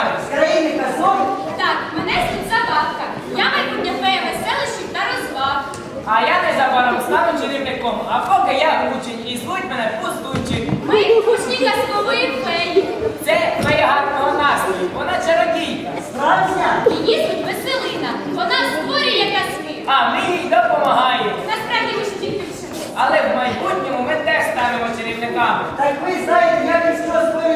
З країни казок? Так, мене звуть Забавка. Я майбутнє феєве селищі та розваг. А я незабаром стану чарівником, а поки я учень і звуть мене пустучий. Ми учні казкової феї. Це фея гарного настрою, вона чародійка. Справжня? Її звуть Веселина. Вона створює казки. А ми їй допомагаємо. Насправді ми ще тільки вчимося. Але в майбутньому ми теж станемо чарівниками. Так ви знаєте, як і їх розповідати.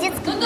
術館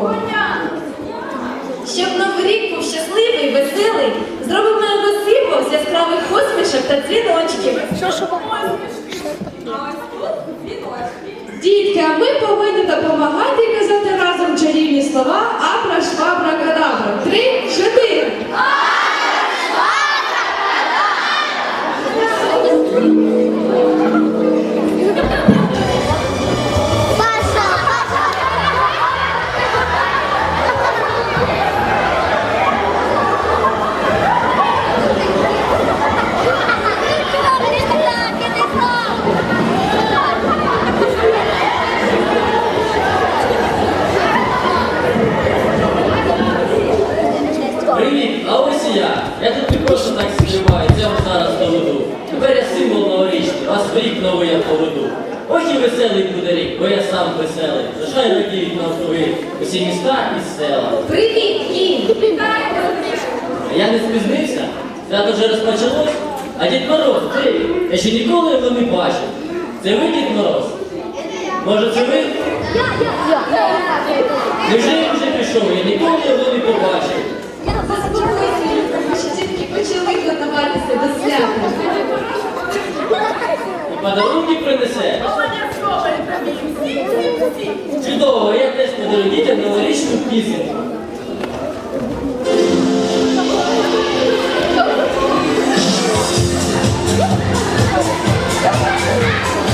року. Щоб новий рік був щасливий, веселий, зробимо його символ з яскравих посмішок та дзвіночків. Дітки, а ми повинні допомагати і казати разом чарівні слова Абра, швабра, кадабра. Три, чотири. Веселий буде рік, бо я сам веселий. Зажай радіють навкруги усі міста і села. Привіт, Кінь! А я не спізнився, свято вже розпочалось, а Дід Мороз, ти, я ще ніколи його не бачив. Це ви, Дід Мороз? Може, це ви? Невже я вже пішов, я ніколи його не побачив. Ще тільки почали готуватися до свята. Подарунки принесе. Чудово, я теж подарую дітям новорічну пісеньку. Ой,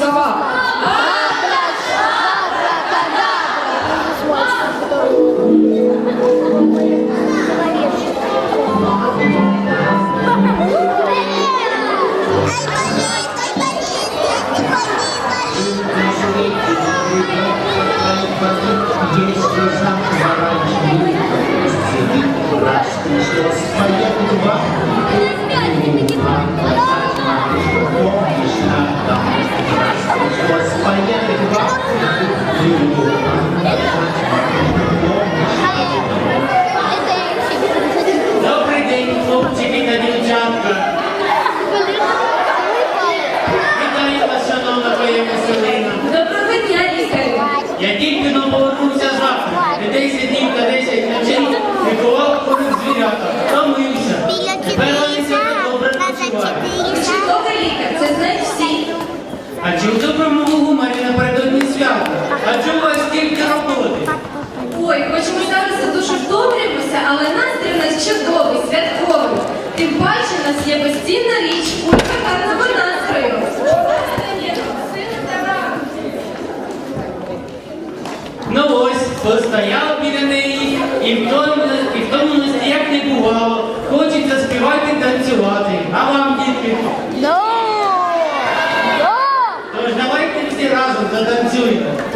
разом чарівні слова. В доброму гуморі напередодні свята? А у вас стільки роботи? Ой, хоч ми зараз дуже втомлюємося, але настрій у нас чудовий, святковий. Тим паче у нас є постійна річ кулька гарного настрою. Ну ось, постояв біля неї, і в тому, і в тому ніяк не бувало. Хочеться співати танцювати. А вам, дітки? Тож